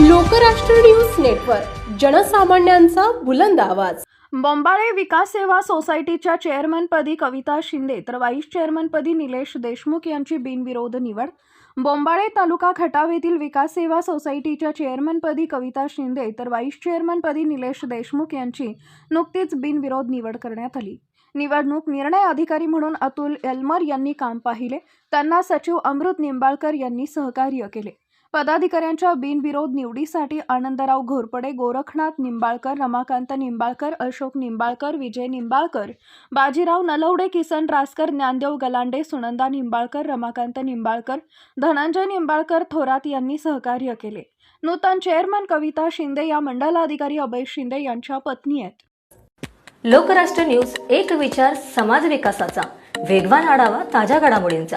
Lokrashtra news network जनसामान्यांचा बुलंद आवाज. बोंबाळे विकास सेवा सोसायटीच्या चेअरमनपदी कविता शिंदे तर व्हाईस चेअरमनपदी निलेश देशमुख यांची बिनविरोध निवड. बोंबाळे तालुका खटावेतील विकास सेवा सोसायटीच्या चेअरमनपदी कविता शिंदे तर व्हाईस चेअरमनपदी निलेश देशमुख यांची नुकतीच बिनविरोध निवड करण्यात आली. निवडणूक निर्णय अधिकारी म्हणून अतुल एल्मर यांनी काम पाहिले. त्यांना सचिव अमृत निंबाळकर यांनी सहकार्य केले. पदाधिकाऱ्यांच्या बिनविरोध निवडीसाठी आनंदराव घोरपडे गोरखनाथ निंबाळकर रमाकांत निंबाळकर अशोक निंबाळकर विजय निंबाळकर बाजीराव नलवडे किसन रासकर ज्ञानदेव गलांडे सुनंदा निंबाळकर रमाकांत निंबाळकर धनंजय निंबाळकर थोरात यांनी सहकार्य केले. नूतन चेअरमन कविता शिंदे या मंडलाधिकारी अभय शिंदे यांच्या पत्नी आहेत. लोकराष्ट्र न्यूज एक विचार समाज विकासाचा. वेगवान आढावा ताज्या घडामोडींचा.